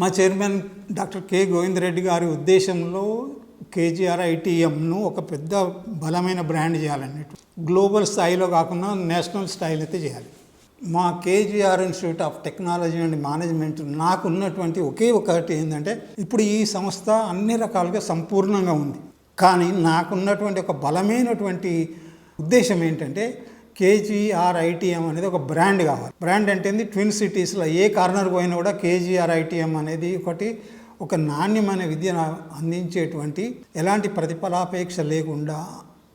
మా chairman doctor K Govinda Reddy గారి ఉద్దేశంలో కేజీఆర్ ఐటీఎంను ఒక పెద్ద బలమైన బ్రాండ్ చేయాలన్నట్టు గ్లోబల్ స్థాయిలో కాకుండా నేషనల్ స్థాయిలో అయితే చేయాలి. మా KGR institute of technology and management నాకు ఉన్నటువంటి ఒకే ఒకటి ఏంటంటే ఇప్పుడు ఈ సంస్థ అన్ని రకాలుగా సంపూర్ణంగా ఉంది. కానీ నాకున్నటువంటి ఒక బలమైనటువంటి ఉద్దేశం ఏంటంటే కేజీఆర్ ఐటీఎం అనేది ఒక బ్రాండ్ కావాలి. బ్రాండ్ అంటే ఏంది ట్విన్ సిటీస్లో ఏ కార్నర్ పోయినా కూడా కేజీఆర్ ఐటీఎం అనేది ఒకటి ఒక నాణ్యమైన విద్యను అందించేటువంటి ఎలాంటి ప్రతిఫలాపేక్ష లేకుండా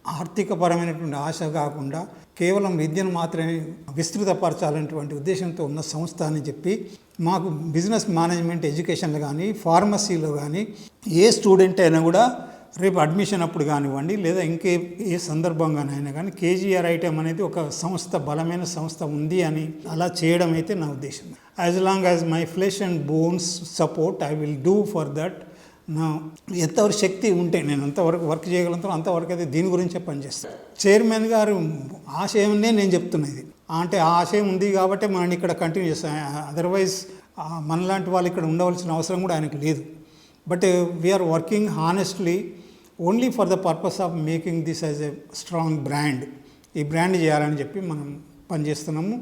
ఆర్థికపరమైనటువంటి ఆశ కాకుండా కేవలం విద్యను మాత్రమే విస్తృతపరచాలనేటువంటి ఉద్దేశంతో ఉన్న సంస్థ అని చెప్పి మాకు బిజినెస్ మేనేజ్మెంట్ ఎడ్యుకేషన్లో కానీ ఫార్మసీలో కానీ ఏ స్టూడెంట్ అయినా కూడా రేపు అడ్మిషన్ అప్పుడు కానివ్వండి లేదా ఇంకే ఏ సందర్భంగానైనా కానీ కేజీఆర్ ఐటెం అనేది ఒక సంస్థ బలమైన సంస్థ ఉంది అని అలా చేయడం అయితే నా ఉద్దేశం. As long as my flesh and bones support I will do for that నా ఎంతవరకు శక్తి ఉంటే నేను అంతవరకు వర్క్ చేయగలంతో అంతవరకు అయితే దీని గురించే పనిచేస్తాను చైర్మన్ గారు ఆశయంనే నేను చెప్తున్నది అంటే ఆ ఆశయం ఉంది కాబట్టి మనం ఇక్కడ కంటిన్యూ చేస్తాం. అదర్వైజ్ మనలాంటి వాళ్ళు ఇక్కడ ఉండవలసిన అవసరం కూడా ఆయనకు లేదు. But we're working honestly only for the purpose of making this as a strong brand ఈ బ్రాండ్ చేయాలని చెప్పి మనం పనిచేస్తున్నాము.